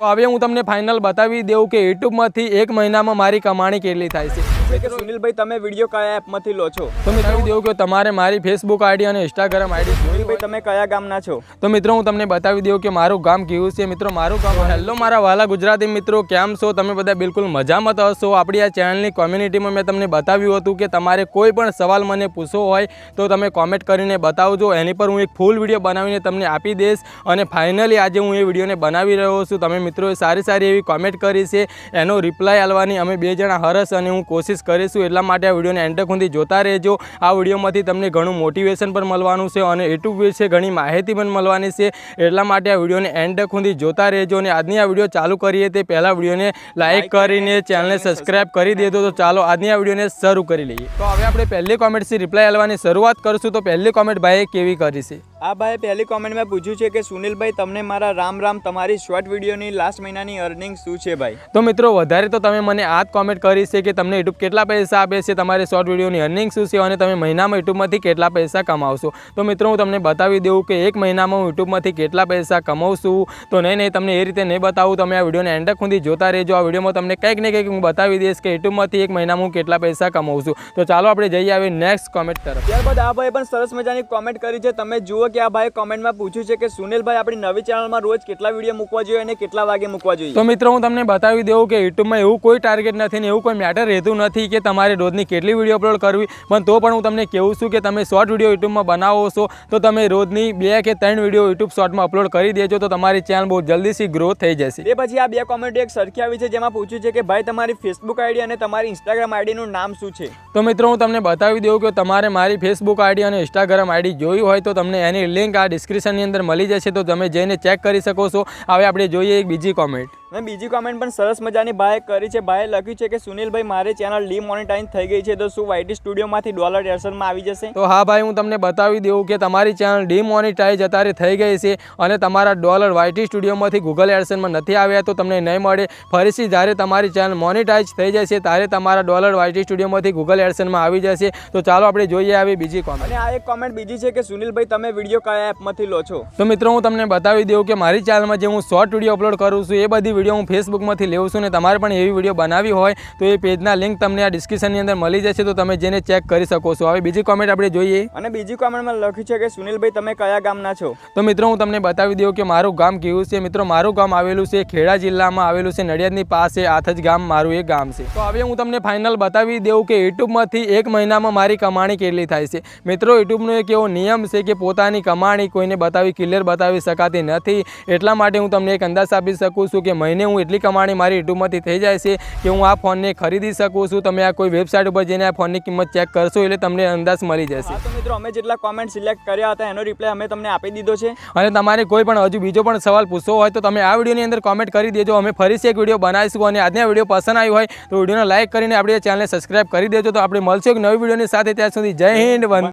તો હવે હું તમને ફાઇનલ બતાવી દઉં કે યુટ્યુબમાંથી એક મહિનામાં મારી કમાણી કેટલી થાય છે. કે સુનિલભાઈ તમે વીડિયો કયા એપમાંથી લો છો? તો મિત્રો દઉં કે તમારે મારી ફેસબુક આઈડી અને ઇન્સ્ટાગ્રામ આઈડી સુનિલભાઈ તમે કયા ગામના છો? તો મિત્રો હું તમને બતાવી દઉં કે મારું ગામ કેવું છે. મિત્રો મારું ગામ હેલો મારા વાલા ગુજરાતી મિત્રો કેમ છો? તમે બધા બિલકુલ મજામાં તો હશો. આપણી આ ચેનલની કોમ્યુનિટીમાં મેં તમને બતાવ્યું હતું કે તમારે કોઈ પણ સવાલ મને પૂછવો હોય તો તમે કોમેન્ટ કરીને બતાવજો. એની પર હું એક ફૂલ વીડિયો બનાવીને તમને આપી દઈશ. અને ફાઇનલી આજે હું એ વિડીયોને બનાવી રહ્યો છું. તમે મિત્રોએ સારી સારી એવી કોમેન્ટ કરી છે. એનો રિપ્લાય આલવાની અમે બે જણા હરસ અને હું કોશિશ કરીશું. એટલા માટે આ વિડીયોને એન્ડ સુધી જોતા રહેજો. આ વિડીયોમાંથી તમને ઘણું મોટિવેશન પણ મળવાનું છે અને યુટ્યુબ વિશે ઘણી માહિતી પણ મળવાની છે. એટલા માટે આ વિડીયોને એન્ડ સુધી જોતા રહેજો અને આજની આ વીડિયો ચાલુ કરીએ તે પહેલાં વિડીયોને લાઇક કરીને ચેનલને સબસ્ક્રાઇબ કરી દેજો. તો ચાલો આજની આ વિડીયોને શરૂ કરી લઈએ. તો હવે આપણે પહેલી કોમેન્ટથી રિપ્લાય આલવાની શરૂઆત કરશું. તો પહેલી કોમેન્ટ ભાઈએ કેવી કરી છે? આ ભાઈ પહેલી કોમેન્ટમાં પૂછ્યું છે કે સુનિલભાઈ તમને મારા રામ રામ તમારી શોર્ટ વિડીયોની લાસ્ટ મહિનાની અર્નિંગ શું છે ભાઈ? તો મિત્રો વધારે તો તમે મને આ જ કોમેન્ટ કરી છે કે તમને યુટ્યુબ કેટલા પૈસા આપે છે તમારે શોર્ટ વિડીયોની અર્નિંગ શું છે અને તમે મહિનામાં યુટ્યુબમાંથી કેટલા પૈસા કમાવશો. તો મિત્રો હું તમને બતાવી દઉં કે એક મહિનામાં હું યુટ્યુબમાંથી કેટલા પૈસા કમાઉં છું. તો નહીં નહીં તમને એ રીતે નહીં બતાવું. તમે આ વિડીયોને એન્ડ સુધી જોતા રહેજો. આ વિડીયોમાં તમને કંઈક ને કંઈક હું બતાવી દઈશ કે યુટ્યુબમાંથી એક મહિનામાં હું કેટલા પૈસા કમાઉં છું. તો ચાલો આપણે જઈએ આવી નેક્સ્ટ કોમેન્ટ તરફ. ત્યારબાદ આ ભાઈ પણ સરસ મજાની કોમેન્ટ કરી છે. તમે જુઓ કે આ ભાઈ કોમેન્ટમાં પૂછ્યું છે કે સુનિલભાઈ આપણી નવી ચેનલમાં રોજ કેટલા વીડિયો મૂકવા જોઈએ અને કેટલા વાગે મૂકવા જોઈએ. તો મિત્રો હું તમને બતાવી દઉં કે યુટ્યુબમાં એવું કોઈ ટાર્ગેટ નથી ને એવું કોઈ મેટર રહેતું નથી કે તમારે રોજની કેટલી વીડિયો અપલોડ કરવી. પણ તો પણ હું તમને કહું છું કે તમે શોર્ટ વીડિયો યુટ્યુબમાં બનાવો છો તો તમે રોજની બે કે ત્રણ વીડિયો યુટ્યુબ શોર્ટમાં અપલોડ કરી દેજો તો તમારી ચેનલ બહુ જલ્દીથી ગ્રો થઈ જશે. એ પછી આ બે કોમેન્ટ એક સરખી આવી છે જેમાં પૂછ્યું છે કે ભાઈ તમારી ફેસબુક આઈડી અને તમારી ઇન્સ્ટાગ્રામ આઈડીનું નામ શું છે? તો મિત્રો હું તમને બતાવી દઉં કે તમારે મારી ફેસબુક આઈડી અને ઇન્સ્ટાગ્રામ આઈડી જોઈ હોય તો તમને એની લિંક આ ડિસ્ક્રિપ્શનની અંદર મળી જશે તો તમે જઈને ચેક કરી શકો છો. હવે આપણે જોઈએ એક બીજી કોમેન્ટ અને બીજી કોમેન્ટ પણ સરસ મજાની ભાઈએ કરી છે. ભાઈએ લખ્યું છે કે સુનિલભાઈ મારી ચેનલ ડીમોનેટાઇઝ થઈ ગઈ છે. તો શું વાયટી સ્ટુડિયોમાંથી ડોલર એરસનમાં આવી જશે? તો હા ભાઈ હું તમને બતાવી દઉં કે તમારી ચેનલ ડીમોનેટાઇઝ અત્યારે થઈ ગઈ છે અને તમારા ડોલર વાયટી સ્ટુડિયોમાંથી ગૂગલ એડસનમાં નથી આવ્યા તો તમને નહીં મળે. ફરીથી જ્યારે તમારી ચેનલ મોનિટાઇઝ થઈ જશે ત્યારે તમારા ડોલર વાયટી સ્ટુડિયોમાંથી ગૂગલ એરસનમાં આવી જશે. તો ચાલો આપણે જોઈએ આવી બીજી કોમેન્ટ અને આ એક કોમેન્ટ બીજી છે કે સુનિલભાઈ તમે વીડિયો કયા એપમાંથી લો છો? તો મિત્રો હું તમને બતાવી દઉં કે મારી ચેનલમાં જે હું શોર્ટ વીડિયો અપલોડ કરું છું એ બધી વીડિયો હું ફેસબુકમાંથી લેવું છું ને તમારે પણ એવી વીડિયો બનાવી હોય તો એ પેજના લિંક તમને આ ડિસ્ક્રિપ્શનની અંદર મળી જશે તો તમે જેને ચેક કરી શકો છો. હવે બીજી કોમેન્ટ આપણે જોઈએ. અને બીજી કોમેન્ટમાં લખ્યું છે કે સુનિલભાઈ તમે કયા ગામના છો? તો મિત્રો હું તમને બતાવી દઉં કે મારું ગામ કેવું છે. મિત્રો મારું ગામ આવેલું છે ખેડા જિલ્લામાં આવેલું છે નડિયાદની પાસે આથજ ગામ મારું એક ગામ છે. તો હવે હું તમને ફાઇનલ બતાવી દઉં કે યુટ્યુબમાંથી એક મહિનામાં મારી કમાણી કેટલી થાય છે. મિત્રો યુટ્યુબનો એક એવો નિયમ છે કે પોતાની કમાણી કોઈને બતાવી ક્લિયર બતાવી શકાતી નથી. એટલા માટે હું તમને એક અંદાજ આપી શકું છું કે મહિને હું એટલી કમાણી મારી યુટ્યુબમાંથી થઈ જાય છે કે હું આ ફોનને ખરીદી શકું છું. તમે આ કોઈ વેબસાઇટ ઉપર જઈને આ ફોનની કિંમત ચેક કરશો એટલે તમને અંદાજ મળી જશે. તો મિત્રો અમે જેટલા કોમેન્ટ સિલેક્ટ કર્યા હતા એનો રિપ્લાય અમે તમને આપી દીધો છે. અને તમારે કોઈ પણ હજુ બીજો પણ સવાલ પૂછવો હોય તો તમે આ વિડીયોની અંદર કોમેન્ટ કરી દેજો. અમે ફરીથી એક વીડિયો બનાવીશું અને આજના વીડિયો પસંદ આવ્યો હોય તો વિડીયોને લાઇક કરીને આપણી ચેનલને સબસ્ક્રાઇબ કરી દેજો. તો આપણે મળશું એક નવી વિડીયોની સાથે. ત્યાં સુધી જય હિન્દ વંદે